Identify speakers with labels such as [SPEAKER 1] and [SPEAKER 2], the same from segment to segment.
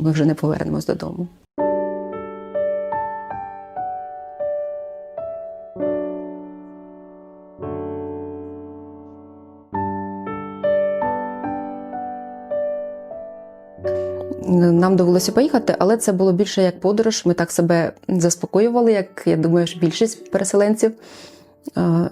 [SPEAKER 1] ми вже не повернемось додому. Нам довелося поїхати, але це було більше як подорож. Ми так себе заспокоювали, як я думаю, що більшість переселенців.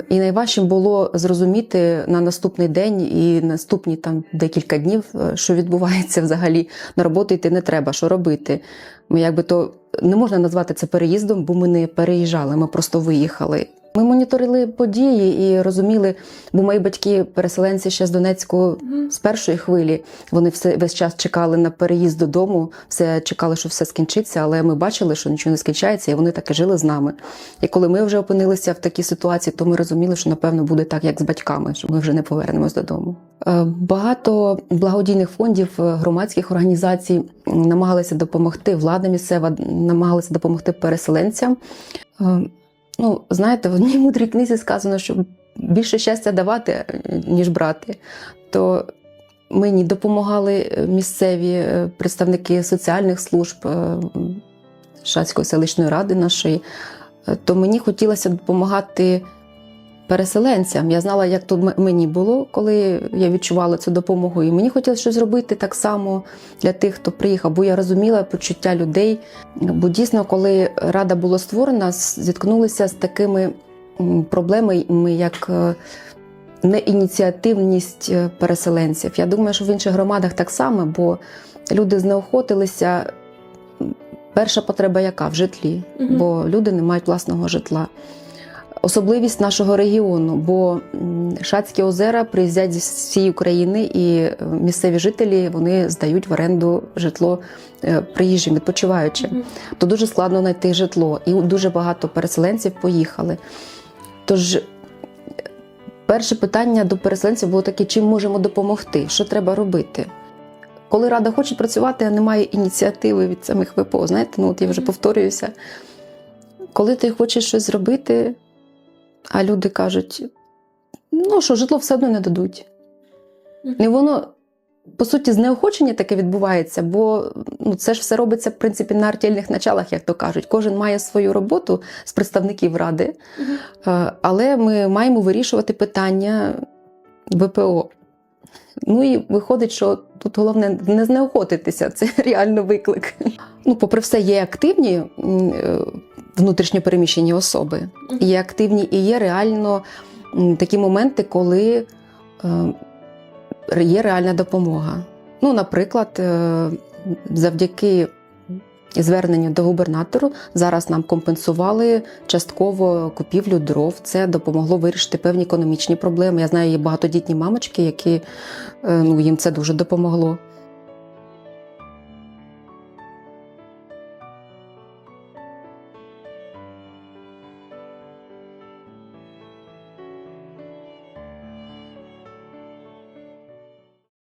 [SPEAKER 1] І найважчим було зрозуміти на наступний день і наступні там декілька днів, е, що відбувається взагалі. На роботу йти не треба, що робити. Ми якби то не можна назвати це переїздом, бо ми не переїжджали, ми просто виїхали. Ми моніторили події і розуміли, бо мої батьки, переселенці ще з Донецьку з першої хвилі, вони все весь час чекали на переїзд додому, все чекали, що все скінчиться, але ми бачили, що нічого не скінчається, і вони так і жили з нами. І коли ми вже опинилися в такій ситуації, то ми розуміли, що напевно буде так, як з батьками, що ми вже не повернемось додому. Е, Багато благодійних фондів, е, громадських організацій намагалися допомогти. Влада місцева намагалася допомогти переселенцям. Ну, знаєте, в одній мудрій книзі сказано, що більше щастя давати, ніж брати. То мені допомагали е, місцеві е, представники соціальних служб е, Шацької селищної ради нашої. То мені хотілося допомагати переселенцям. Я знала, як тут мені було, коли я відчувала цю допомогу. І мені хотілося щось зробити так само для тих, хто приїхав, бо я розуміла почуття людей. Бо дійсно, коли рада була створена, зіткнулися з такими проблемами, як е, неініціативність е, переселенців. Я думаю, що в інших громадах так само, бо люди знеохотилися. Перша потреба яка в житлі,
[SPEAKER 2] Мгм.
[SPEAKER 1] бо люди не мають власного житла. Особливість нашого регіону, бо Шацькі озера приїздять з всієї України, і е, місцеві жителі вони здають в оренду житло е, приїжджим, відпочиваючим.
[SPEAKER 2] Мгм.
[SPEAKER 1] То дуже складно знайти житло, і дуже багато переселенців поїхали. Тож, е, перше питання до переселенців було таке: чим можемо допомогти? Що треба робити? Коли рада хоче працювати, а немає ініціативи від самих ВПО, знаєте, ну от я вже повторююся. Коли ти хочеш щось зробити, а люди кажуть: ну що, житло все одно не дадуть. І воно, по суті, знеохочення таке відбувається, бо ну, це ж все робиться, в принципі, на артельних началах, як то кажуть. Кожен має свою роботу з представників ради, е, але ми маємо вирішувати питання ВПО. Ну і виходить, що тут головне не знеохотитися, це реально виклик. Ну, попри все, є активні е, внутрішньопереміщені особи,
[SPEAKER 2] Мгм.
[SPEAKER 1] є активні і є реально такі моменти, коли е, є реальна допомога. Ну, наприклад, е, завдяки зверненню до губернатору зараз нам компенсували частково купівлю дров. Це допомогло вирішити певні економічні проблеми. Я знаю, є багатодітні мамочки, які е, ну, їм це дуже допомогло.